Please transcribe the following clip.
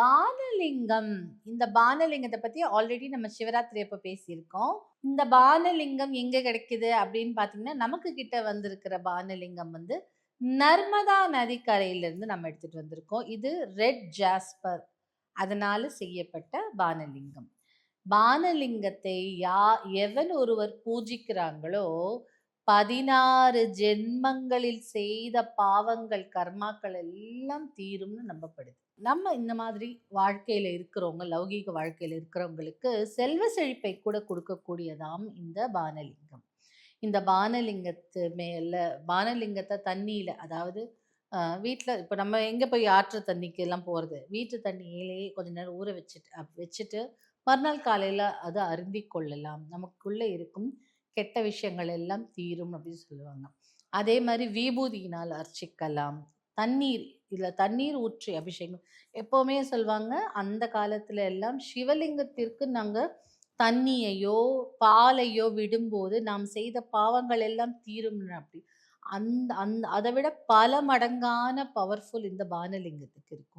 பானலிங்கம். இந்த பானலிங்கத்தை பத்தி ஆல்ரெடி நம்ம சிவராத்திரி அப்ப பேசியிருக்கோம். இந்த பானலிங்கம் எங்க கிடைக்குது அப்படின்னு பார்த்தீங்கன்னா, நமக்கு கிட்ட வந்திருக்கிற பானலிங்கம் வந்து நர்மதா நதிக்கரையிலிருந்து நம்ம எடுத்துட்டு வந்திருக்கோம். இது ரெட் ஜாஸ்பர் அதனால செய்யப்பட்ட பானலிங்கம். பானலிங்கத்தை யா எவன் ஒருவர் பூஜிக்கிறாங்களோ, 16 ஜென்மங்களில் செய்த பாவங்கள், கர்மாக்கள் எல்லாம் தீரும்னு நம்பப்படுது. நம்ம இந்த மாதிரி வாழ்க்கையில் இருக்கிறவங்க, லௌகீக வாழ்க்கையில் இருக்கிறவங்களுக்கு செல்வ செழிப்பை கூட கொடுக்கக்கூடியதாம் இந்த பானலிங்கம். இந்த பானலிங்கத்து மேல பானலிங்கத்தை தண்ணியில் அதாவது வீட்டில் இப்போ நம்ம எங்கே போய் ஆற்று தண்ணிக்கெல்லாம் போகிறது வீட்டு தண்ணியிலேயே கொஞ்ச நேரம் ஊற வச்சுட்டு வச்சுட்டு மறுநாள் காலையில் அதை அருந்தி கொள்ளலாம். நமக்குள்ளே இருக்கும் கெட்ட விஷயங்கள் எல்லாம் தீரும் அப்படின்னு சொல்லுவாங்க. அதே மாதிரி விபூதியினால் அர்ச்சிக்கலாம். தண்ணீர் இதில் தண்ணீர் ஊற்றி அபிஷேகம் எப்போவுமே சொல்லுவாங்க அந்த காலத்தில் எல்லாம் சிவலிங்கத்திற்கு நாங்கள் தண்ணியையோ, பாலையோ விடும்போது நாம் செய்த பாவங்கள் எல்லாம் தீரும் அப்படி. அந்த அந்த அதை விட பல மடங்கான பவர்ஃபுல் இந்த பானலிங்கத்துக்கு இருக்கும்.